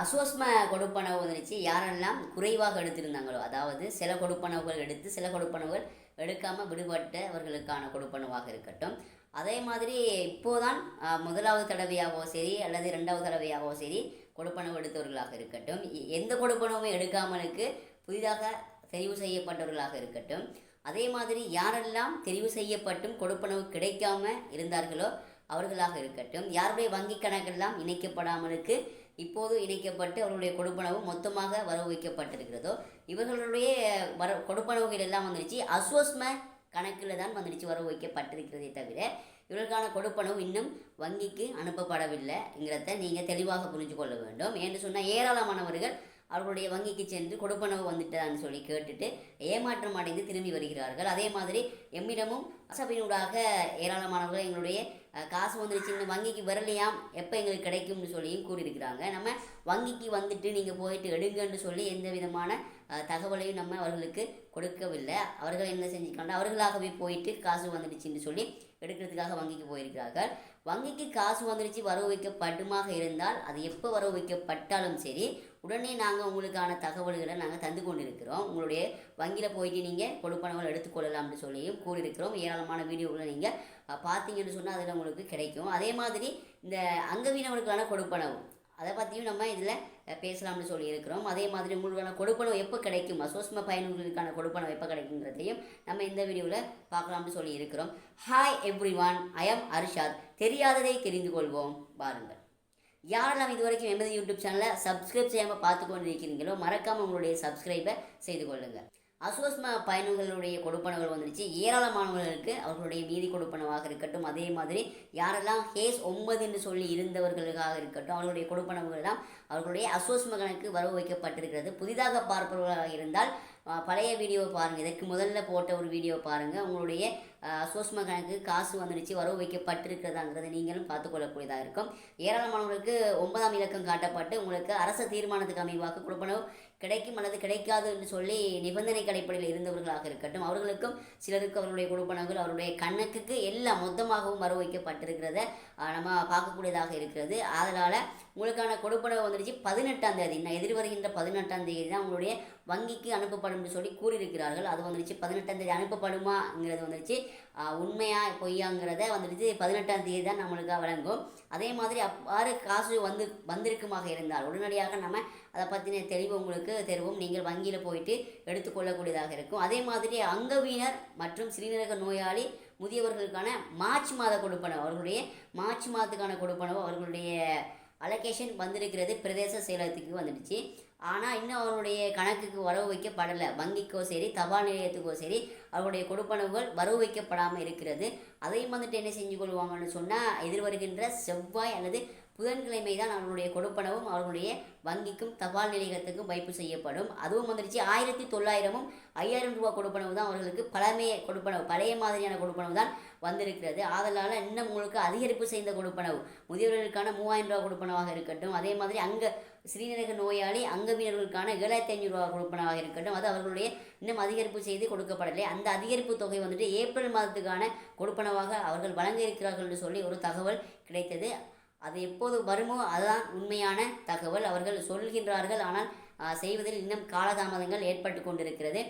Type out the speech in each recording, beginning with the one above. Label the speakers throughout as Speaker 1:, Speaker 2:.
Speaker 1: அசோஸ்ம கொடுப்பனவு வந்துருச்சு யாரெல்லாம் குறைவாக எடுத்திருந்தாங்களோ அதாவது சில கொடுப்பனவுகள் எடுத்து சில கொடுப்பனவுகள் எடுக்காமல் விடுபட்டவர்களுக்கான கொடுப்பனவாக இருக்கட்டும். அதே மாதிரி இப்போதான் முதலாவது தடவையாகவோ சரி அல்லது இரண்டாவது தடவையாகவோ சரி கொடுப்பனவு எடுத்தவர்களாக இருக்கட்டும். எந்த கொடுப்பனவும் எடுக்காமலுக்கு புதிதாக தெரிவு செய்யப்பட்டவர்களாக இருக்கட்டும். அதே மாதிரி யாரெல்லாம் தெரிவு செய்யப்பட்டும் கொடுப்பனவு கிடைக்காம இருந்தார்களோ அவர்களாக இருக்கட்டும். யாருடைய வங்கி கணக்கெல்லாம் இணைக்கப்படாமலுக்கு இப்போது இணைக்கப்பட்டு அவர்களுடைய கொடுப்பனவு மொத்தமாக வரவு வைக்கப்பட்டிருக்கிறதோ இவர்களுடைய வர கொடுப்பனவுகள் எல்லாம் வந்துருச்சு அஸ்வஸ்ம கணக்கில் தான் வந்துடுச்சு வரவு வைக்கப்பட்டிருக்கிறதே தவிர இவர்களுக்கான கொடுப்பனவு இன்னும் வங்கிக்கு அனுப்பப்படவில்லைங்கிறத நீங்கள் தெளிவாக புரிஞ்சு கொள்ள வேண்டும். என்று சொன்னால் ஏராளமானவர்கள் அவர்களுடைய வங்கிக்கு சென்று கொடுப்பனவு வந்துட்டான்னு சொல்லி கேட்டுட்டு ஏமாற்றம் அடைந்து திரும்பி வருகிறார்கள். அதே மாதிரி எம்மிடமும் சபையினூடாக ஏராளமானவர்கள் எங்களுடைய காசு வந்துருச்சு இன்னும் வங்கிக்கு வரலையாம் எப்போ எங்களுக்கு கிடைக்கும்னு சொல்லியும் கூறியிருக்கிறாங்க. நம்ம வங்கிக்கு வந்துட்டு நீங்கள் போயிட்டு எடுங்கன்னு சொல்லி எந்த விதமான தகவலையும் நம்ம அவர்களுக்கு கொடுக்கவில்லை. அவர்கள் என்ன செஞ்சுக்காண்டா அவர்களாகவே போயிட்டு காசு வந்துடுச்சுன்னு சொல்லி எடுக்கிறதுக்காக வங்கிக்கு போயிருக்கிறார்கள். வங்கிக்கு காசு வந்துடுச்சு வரவு வைக்கப்படுமாக இருந்தால் அது எப்போ வரவு வைக்கப்பட்டாலும் சரி உடனே நாங்கள் உங்களுக்கான தகவல்களை நாங்கள் தந்து கொண்டிருக்கிறோம். உங்களுடைய வங்கியில் போயிட்டு நீங்கள் கொடுப்பனவுகள் எடுத்துக்கொள்ளலாம்னு சொல்லியும் கூறியிருக்கிறோம். ஏராளமான வீடியோக்களை நீங்கள் பார்த்தீங்கன்னு சொன்னால் அதில் உங்களுக்கு கிடைக்கும். அதே மாதிரி இந்த அங்கவீனவர்களுக்கான கொடுப்பனவு அதை பற்றியும் நம்ம இதில் பேசலாம்னு சொல்லியிருக்கிறோம். அதே மாதிரி உங்களுக்கான கொடுப்பனவு எப்போ கிடைக்கும்? அசோஸ்ம பயணிகளுக்கான கொடுப்பனவு எப்போ கிடைக்குங்கிறதையும் நம்ம இந்த வீடியோவில் பார்க்கலாம்னு சொல்லியிருக்கிறோம். Hi everyone I am Arshad தெரியாததை தெரிந்து கொள்வோம். பாருங்கள். யாரெல்லாம் இது வரைக்கும் எமது யூடியூப் சேனலை சப்ஸ்கிரைப் செய்யாமல் பார்த்து கொண்டு இருக்கிறீங்களோ மறக்காமல் உங்களுடைய சப்ஸ்கிரைபை செய்து கொள்ளுங்கள் அசுவஸ்ம பயணிகளுடைய கொடுப்பனவுகள் வந்துருச்சு ஏராளமானவர்களுக்கு அவர்களுடைய மீதி கொடுப்பனவாக இருக்கட்டும். அதே மாதிரி யாரெல்லாம் ஹேஸ் ஒன்பது என்று சொல்லி இருந்தவர்களுக்காக இருக்கட்டும் அவர்களுடைய கொடுப்பனவுகள்லாம் அவர்களுடைய அசுவஸ்ம கணக்கு வரவு வைக்கப்பட்டிருக்கிறது. புதிதாக பார்ப்பவர்களாக இருந்தால் பழைய வீடியோவை பாருங்கள் இதற்கு முதல்ல போட்ட ஒரு வீடியோ பாருங்கள் உங்களுடைய அசோஸ்ம கணக்கு காசு வந்துடுச்சு வரவு வைக்கப்பட்டிருக்கிறதாங்கிறத நீங்களும் பார்த்துக்கொள்ளக்கூடியதாக இருக்கும். ஏராளமானவர்களுக்கு ஒன்பதாம் இலக்கம் காட்டப்பட்டு உங்களுக்கு அரச தீர்மானத்துக்கு அமைவாக கொடுப்பனவு கிடைக்கும் அல்லது கிடைக்காது என்று சொல்லி நிபந்தனை அடிப்படையில் இருந்தவர்களாக இருக்கட்டும் அவர்களுக்கும் சிலருக்கு அவருடைய கொடுப்பனங்கள் அவருடைய கணக்குக்கு எல்லாம் மொத்தமாகவும் வர வைக்கப்பட்டிருக்கிறத நம்ம பார்க்கக்கூடியதாக இருக்கிறது. அதனால் உங்களுக்கான கொடுப்பனவு வந்துடுச்சு பதினெட்டாம் தேதி நான் எதிர் வருகின்ற பதினெட்டாம் தேதி தான் உங்களுடைய வங்கிக்கு அனுப்பப்படும் என்று சொல்லி கூறியிருக்கிறார்கள். அது வந்துடுச்சு பதினெட்டாம் தேதி அனுப்பப்படுமாங்கிறது வந்துடுச்சு உண்மையா பொய்யாங்கிறத வந்துடுச்சு பதினெட்டாம் தேதி தான் நம்மளுக்கு வழங்கும். அதே மாதிரி அவ்வாறு காசு வந்து வந்திருக்குமாக இருந்தால் உடனடியாக நம்ம அதை பற்றின தெளிவு உங்களுக்கு தெருவும் நீங்கள் வங்கியில் போயிட்டு எடுத்துக்கொள்ளக்கூடியதாக இருக்கும். அதே மாதிரி அங்கவீனர் மற்றும் சிறுநீரக நோயாளி முதியவர்களுக்கான மார்ச் மாத கொடுப்பனவு அவர்களுடைய மார்ச் மாதத்துக்கான கொடுப்பனவு அவர்களுடைய அலோகேஷன் வந்திருக்கிறது. பிரதேச செயலகத்துக்கு வந்துடுச்சு. ஆனால் இன்னும் அவருடைய கணக்குக்கு வரவு வைக்கப்படலை. வங்கிக்கோ சரி தபால் நிலையத்துக்கோ சரி அவருடைய கொடுப்பனவுகள் வரவு வைக்கப்படாமல் இருக்கிறது. அதையும் வந்துட்டு என்ன செஞ்சு கொள்வாங்கன்னு சொன்னால் எதிர்வருகின்ற செவ்வாய் அல்லது புதன்கிழமை தான் அவர்களுடைய கொடுப்பனவும் அவர்களுடைய வங்கிக்கும் தபால் நிலையத்துக்கும் வைப்பு செய்யப்படும். அதுவும் வந்துடுச்சு ஆயிரத்தி தொள்ளாயிரமும் ஐயாயிரம் ரூபாய் கொடுப்பனவு தான் அவர்களுக்கு பழமைய கொடுப்பனவு பழைய மாதிரியான கொடுப்பனவு தான் வந்திருக்கிறது. ஆதலால் இன்னும் உங்களுக்கு அதிகரிப்பு செய்த கொடுப்பனவு முதியவர்களுக்கான மூவாயிரம் ரூபாய் கொடுப்பனவாக இருக்கட்டும். அதே மாதிரி அங்கே சிறுநீரக நோயாளி அங்கவீனர்களுக்கான ஏழாயிரத்தி ஐநூறு ரூபாய் கொடுப்பனவாக இருக்கட்டும். அது அவர்களுடைய இன்னும் அதிகரிப்பு செய்து கொடுக்கப்படலை அந்த அதிகரிப்பு தொகை வந்துட்டு ஏப்ரல் மாதத்துக்கான கொடுப்பனவாக அவர்கள் வழங்க இருக்கிறார்கள் என்று சொல்லி ஒரு தகவல் கிடைத்தது. அது எப்போது வருமோ அதுதான் உண்மையான தகவல். அவர்கள் சொல்கின்றார்கள் ஆனால் செய்வதில் இன்னும் காலதாமதங்கள் ஏற்பட்டு கொண்டிருக்கிறது.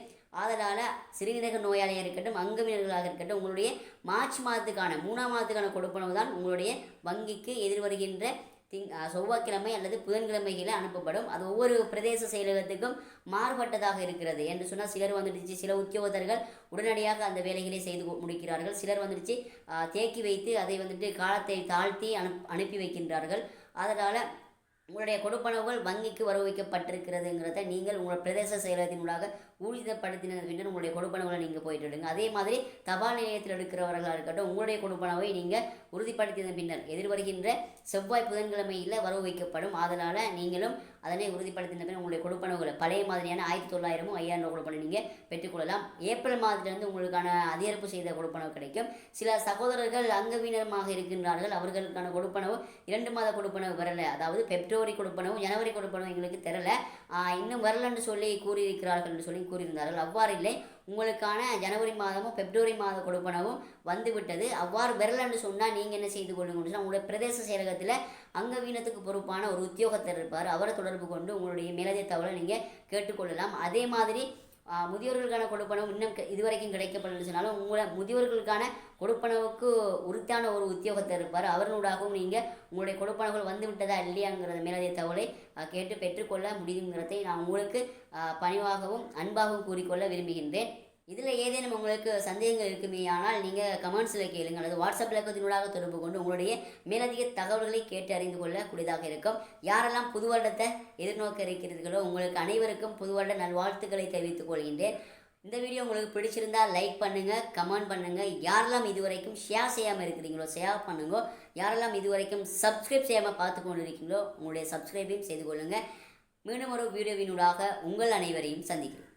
Speaker 1: ஆதலால் சிறுநீரக நோயாளியாக இருக்கட்டும் அங்கவினர்களாக இருக்கட்டும் உங்களுடைய மார்ச் மாதத்துக்கான மூணாம் மாதத்துக்கான கொடுப்பனவு தான் உங்களுடைய வங்கிக்கு எதிர்வருகின்ற திங் செவ்வாய்க்கிழமை அல்லது புதன்கிழமைகளில் அனுப்பப்படும். அது ஒவ்வொரு பிரதேச செயலகத்துக்கும் மாறுபட்டதாக இருக்கிறது. என்று சொன்னால் சிலர் வந்துடுச்சு சில உத்தியோகத்தர்கள் உடனடியாக அந்த வேலைகளை செய்து முடிக்கிறார்கள். சிலர் வந்துடுச்சு தேக்கி வைத்து அதை வந்துட்டு காலத்தை தாழ்த்தி அனுப் அனுப்பி வைக்கின்றார்கள். அதனால் உங்களுடைய கொடுப்பனவுகள் வங்கிக்கு வரவு வைக்கப்பட்டிருக்கிறதுங்கிறத நீங்கள் உங்கள் பிரதேச செயலகத்தினூடாக ஊழியப்படுத்தின பின்னர் உங்களுடைய கொடுப்பனவுகளை நீங்கள் போயிட்டு எடுங்க அதே மாதிரி தபால் நிலையத்தில் எடுக்கிறவர்களாக இருக்கட்டும் உங்களுடைய கொடுப்பனவை நீங்கள் உறுதிப்படுத்தின பின்னர் எதிர்வருகின்ற செவ்வாய் புதன்கிழமையில் வரவு வைக்கப்படும். அதனால் நீங்களும் அதனை உறுதிப்படுத்தின பின்னர் உங்களுடைய கொடுப்பனவுகளை பழைய மாதிரியான ஆயிரத்தி தொள்ளாயிரமும் ஐயாயிரம் ரூபாய் கொடுப்பனை நீங்கள் பெற்றுக்கொள்ளலாம் ஏப்ரல் மாதத்திலிருந்து உங்களுக்கான அதிகரிப்பு செய்த கொடுப்பனவு கிடைக்கும். சில சகோதரர்கள் அங்கவீனமாக இருக்கின்றார்கள். அவர்களுக்கான கொடுப்பனவு இரண்டு மாத கொடுப்பனவு வரல. அதாவது பெப்டோ பிப்ரவரி கொடுப்பனவும் ஜனவரி கொடுப்பனவும் எங்களுக்கு தெரில. இன்னும் வரலன்னு சொல்லி கூறியிருக்கிறார்கள் சொல்லி கூறியிருந்தார்கள். அவ்வாறு இல்லை. உங்களுக்கான ஜனவரி மாதமும் பிப்ரவரி மாத கொடுப்பனவும் வந்துவிட்டது. அவ்வாறு வரலன்னு சொன்னால் நீங்கள் என்ன செய்து கொள்ளுங்கன்னு சொன்னால் உங்களுடைய பிரதேச செயலகத்தில் அங்கவீனத்துக்கு பொறுப்பான ஒரு உத்தியோகத்தர் இருப்பார். அவரை தொடர்பு கொண்டு உங்களுடைய மேலதிக தகவலை நீங்கள் கேட்டுக்கொள்ளலாம். அதே மாதிரி முதியோர்களுக்கான கொடுப்பனவு இன்னும் இது இதுவரைக்கும் கிடைக்கப்படலன்னு சொன்னாலும் உங்களை முதியோர்களுக்கான கொடுப்பனவுக்கு உறுத்தான ஒரு உத்தியோகத்தர் இருப்பார். அவர்களூடாகவும் நீங்கள் உங்களுடைய கொடுப்பனவுகள் வந்து விட்டதா இல்லையாங்கிறத மேலதிக தகவலை கேட்டு பெற்றுக்கொள்ள முடியுங்கிறதை நான் உங்களுக்கு பணிவாகவும் அன்பாகவும் கூறிக்கொள்ள விரும்புகின்றேன். இதில் ஏதேனும் உங்களுக்கு சந்தேகங்கள் இருக்குமே ஆனால் நீங்கள் கமெண்ட்ஸில் கேளுங்க அல்லது வாட்ஸ்அப் இலக்கத்தினூடாக தொடர்பு கொண்டு உங்களுடைய மேலதிக தகவல்களை கேட்டு அறிந்து கொள்ளக்கூடியதாக இருக்கும். யாரெல்லாம் புது வருடத்தை எதிர்நோக்க இருக்கிறீர்களோ உங்களுக்கு அனைவருக்கும் புது வருட நல்வாழ்த்துக்களை தெரிவித்துக் கொள்கின்றேன். இந்த வீடியோ உங்களுக்கு பிடிச்சிருந்தா லைக் பண்ணுங்கள் கமெண்ட் பண்ணுங்கள் யாரெல்லாம் இதுவரைக்கும் ஷேர் செய்யாமல் இருக்கிறீங்களோ ஷேர் பண்ணுங்க. யாரெல்லாம் இதுவரைக்கும் சப்ஸ்கிரைப் செய்யாமல் பார்த்து கொண்டு இருக்கீங்களோ உங்களுடைய சப்ஸ்கிரைபையும் செய்து கொள்ளுங்கள் மீண்டும் ஒரு வீடியோவினூடாக உங்கள் அனைவரையும் சந்திக்கிறேன்.